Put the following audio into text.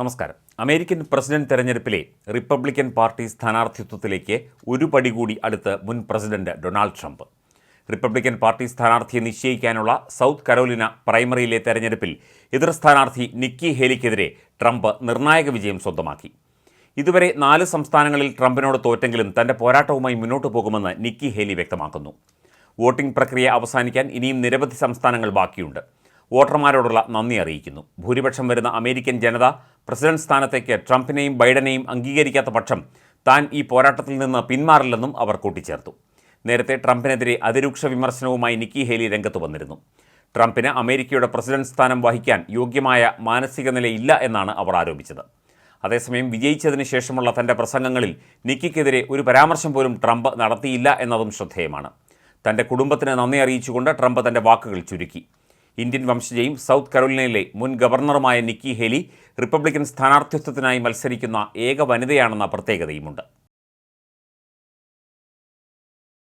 നമസ്കാരം. American president തെരഞ്ഞെടുപ്പിലെ Republican party സ്ഥാനാർത്ഥിത്വത്തിലേക്ക് ഒരു പടി കൂടി അടുത്ത് മുൻ president Donald Trump. Republican party സ്ഥാനാർത്ഥിയെ നിശ്ചയിക്കാനുള്ള സൗത്ത് കരോലിന പ്രൈമറിയിലെ തെരഞ്ഞെടുപ്പിൽ എതിർ സ്ഥാനാർത്ഥി നിക്കി ഹേലിക്കെതിരെ ട്രംപ് നിർണായക വിജയം സ്വന്തമാക്കി. ഇതുവരെ നാല് സംസ്ഥാനങ്ങളിൽ ട്രംപിനോട് തോറ്റെങ്കിലും തന്റെ പോരാട്ടവുമായി മുന്നോട്ടു പോകുമെന്ന് നിക്കി ഹേലി വ്യക്തമാക്കുന്നു. വോട്ടിംഗ് പ്രക്രിയ അവസാനിക്കാൻ ഇനിയും നിരവധി സംസ്ഥാനങ്ങൾ ബാക്കിയുണ്ട്. വോട്ടർമാരോടുള്ള നന്ദി അറിയിക്കുന്നു. ഭൂരിപക്ഷം വരുന്ന അമേരിക്കൻ ജനത പ്രസിഡന്റ് സ്ഥാനത്തേക്ക് ട്രംപിനെയും ബൈഡനെയും അംഗീകരിക്കാത്ത പക്ഷം താൻ ഈ പോരാട്ടത്തിൽ നിന്ന് പിന്മാറില്ലെന്നും അവർ കൂട്ടിച്ചേർത്തു. നേരത്തെ ട്രംപിനെതിരെ അതിരൂക്ഷ വിമർശനവുമായി നിക്കി ഹേലി രംഗത്ത് വന്നിരുന്നു. ട്രംപിന് അമേരിക്കയുടെ പ്രസിഡന്റ് സ്ഥാനം വഹിക്കാൻ യോഗ്യമായ മാനസിക നിലയില്ല എന്നാണ് അവർ ആരോപിച്ചത്. അതേസമയം വിജയിച്ചതിന് ശേഷമുള്ള തന്റെ പ്രസംഗങ്ങളിൽ നിക്കിക്കെതിരെ ഒരു പരാമർശം പോലും ട്രംപ് നടത്തിയില്ല എന്നതും ശ്രദ്ധേയമാണ്. തന്റെ കുടുംബത്തിന് നന്ദി അറിയിച്ചുകൊണ്ട് ട്രംപ് തന്റെ വാക്കുകൾ ചുരുക്കി. ഇന്ത്യൻ വംശജയും സൗത്ത് കരോലിനയിലെ മുൻ ഗവർണറുമായ നിക്കി ഹെലി റിപ്പബ്ലിക്കൻ സ്ഥാനാർത്ഥിത്വത്തിനായി മത്സരിക്കുന്ന ഏക വനിതയാണെന്ന പ്രത്യേകതയുമുണ്ട്.